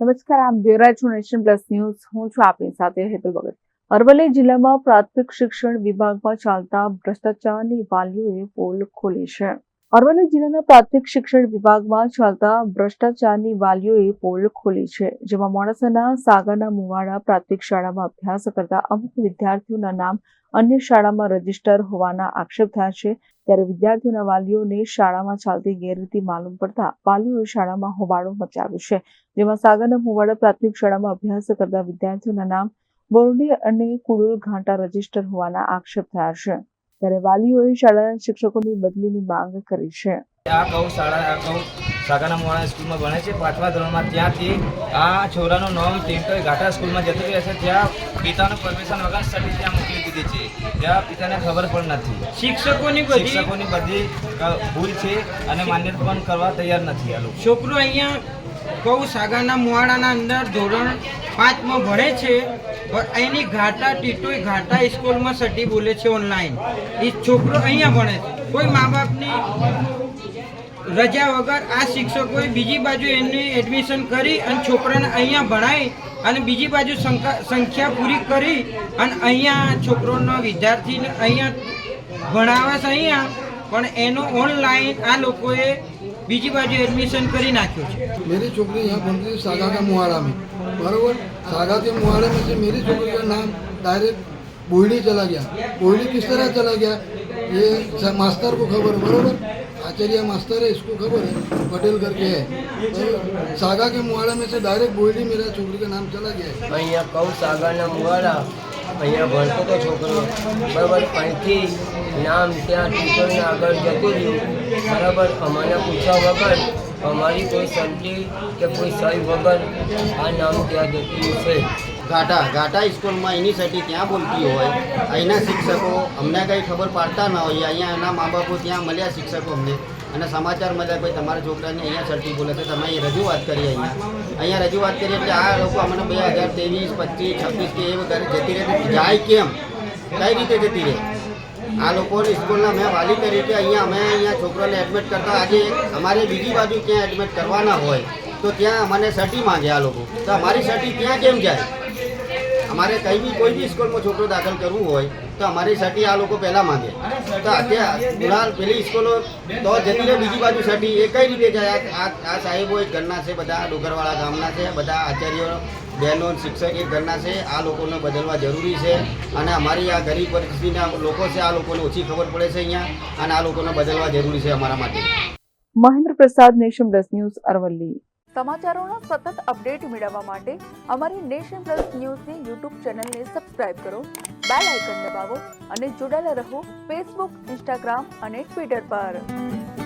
નમસ્કાર આપ જોઈ રહ્યા નેશન પ્લસ ન્યૂઝ. હું છું આપની સાથે હેતલ ભગત. અરવલ્લી જિલ્લામાં પ્રાથમિક શિક્ષણ વિભાગમાં ચાલતા ભ્રષ્ટાચારની વાલીઓએ પોલ ખોલી છે. અરવલ્લી જિલ્લાના પ્રાથમિક શિક્ષણ વિભાગમાં ચાલતા ભ્રષ્ટાચારની વાલીઓએ પોલ ખોલી છે, જેમાં મોડાસાના સાગરના મુવાડા પ્રાથમિક શાળામાં અભ્યાસ કરતા અમુક વિદ્યાર્થીઓના નામ અન્ય શાળામાં રજિસ્ટર હોવાના આક્ષેપ થયા છે. ત્યારે વિદ્યાર્થીઓના વાલીઓને શાળામાં ચાલતી ગેરરીતિ માલુમ પડતા વાલીઓએ શાળામાં હોબાળો મચાવ્યો છે. જેમાં સાગરના મુવાડા પ્રાથમિક શાળામાં અભ્યાસ કરતા વિદ્યાર્થીઓના નામ બોરડી અને કુડુલ ઘાંટા રજિસ્ટર હોવાના આક્ષેપ થયા છે. ત્યારે વાલીઓએ શાળાના શિક્ષકોની બદલીની માંગ કરી છે. આ ગૌ શાળા, આ ગૌ સાગાના મોડા સ્કૂલમાં ભણે છે. પાંચમા ધોરણમાં ત્યાંથી આ છોરાનું નામ ટિન્ટોય ઘાટા સ્કૂલમાં જતું રહે છે. ત્યાં પિતાનું પરમિશન વગર સ્ટડી ત્યાં મોકલી દીધી છે. ત્યાં પિતાને ખબર પણ નથી. શિક્ષકોની બધી શિક્ષકોની બધી ભૂલ છે અને માન્યતા પણ કરવા તૈયાર નથી આ લોકો. છોકરો અહીંયા કહું સાગરના મોડાના અંદર ધોરણ પાંચમાં ભણે છે પણ એની ઘાટા ટીટોઈ ઘાટા સ્કૂલમાં સટી બોલે છે ઓનલાઈન. એ છોકરો અહીંયા ભણે છે. કોઈ મા બાપની રજા વગર આ શિક્ષકોએ બીજી બાજુ એમને એડમિશન કરી અને છોકરાને અહીંયા ભણાવી અને બીજી બાજુ સંખ્યા સંખ્યા પૂરી કરી અને અહીંયા છોકરોનો વિદ્યાર્થીને અહીંયા ભણાવે છે અહીંયા પણ એનો ઓનલાઈન આ લોકોએ બીજી બાજુ એડમિશન કરી નાખ્યું છે मेरी छोकरी यहाँ पढ़ती थी सागा का मुहाड़ा में बराबर सागा के मुहाड़े में से मेरी छोकरी का नाम डायरेक्ट बोहड़ी चला गया बोहड़ी किस तरह चला गया ये स- मास्टर को खबर है बराबर आचार्य मास्टर है इसको खबर है पटेल करके है बराबर? सागा के मुहाड़ा में से डायरेक्ट बोहड़ी मेरा छोकरी का नाम चला गया है અહીંયા કઉ સાગરના મુવાડા અહીંયા ભણતો તો છોકરો બરાબર અહીંથી નામ ત્યાં ટીચરને આગળ જતું રહ્યું બરાબર અમને પૂછ્યા વગર અમારી કોઈ સંતિ કે કોઈ સહી વગર આ નામ ત્યાં જતું છે ઘાટા ઘાટા સ્કૂલમાં એની સટી ત્યાં બોલતી હોય? અહીંના શિક્ષકો અમને કંઈ ખબર પાડતા ન હોય. અહીંયા એના મા બાપો ત્યાં મળ્યા શિક્ષકો અમને. અને સમાચાર મળ્યા ભાઈ તમારા છોકરાને અહીંયા સટી બોલે છે. તમે અહીં રજૂઆત કરી અહીંયા. અહીંયા રજૂઆત કરી એટલે આ લોકો અમને બે હજાર ત્રેવીસ, પચીસ, છવ્વીસ કે એ વગર જતી રહે. જાય કેમ? કઈ રીતે જતી રહે? આ લોકોની સ્કૂલના મેં વાલી તરીકે અહીંયા અમે અહીંયા છોકરાને એડમિટ કરતા આજે અમારે બીજી બાજુ ક્યાં એડમિટ કરવાના હોય, તો ત્યાં મને સટી માંગે આ લોકો. તો અમારી સર્ટી ત્યાં કેમ જાય? અમારે કઈ બી, કોઈ બી સ્કૂલમાં છોકરો દાખલ કરવું હોય, તો અમારી સટી આ લોકો પહેલાં માંગે. તો અત્યારે ફિલહાલ પેલી સ્કૂલો, તો જતી બીજી બાજુ સટી એ કઈ રીતે જાય? આ સાહેબો એક ઘરના છે, બધા ડુંગરવાળા ગામના છે, બધા આચાર્યો, બહેનો શિક્ષક એક ઘરના છે. આ લોકોને બદલવા જરૂરી છે અને અમારી આ ગરીબ પરિસ્થિતિના લોકો છે, આ લોકોને ઓછી ખબર પડે છે અહીંયા અને આ લોકોને બદલવા જરૂરી છે અમારા માટે. મહેન્દ્ર પ્રસાદ નેશન પ્લસ ન્યૂઝ અરવલ્લી. સમાચારોના સતત અપડેટ મેળવવા માટે અમારી નેશન પ્લસ ન્યૂઝની યુટ્યુબ ચેનલને સબસ્ક્રાઇબ કરો, બેલ આઇકન દબાવો અને જોડાયેલા રહો ફેસબુક, ઇન્સ્ટાગ્રામ અને ટ્વિટર પર.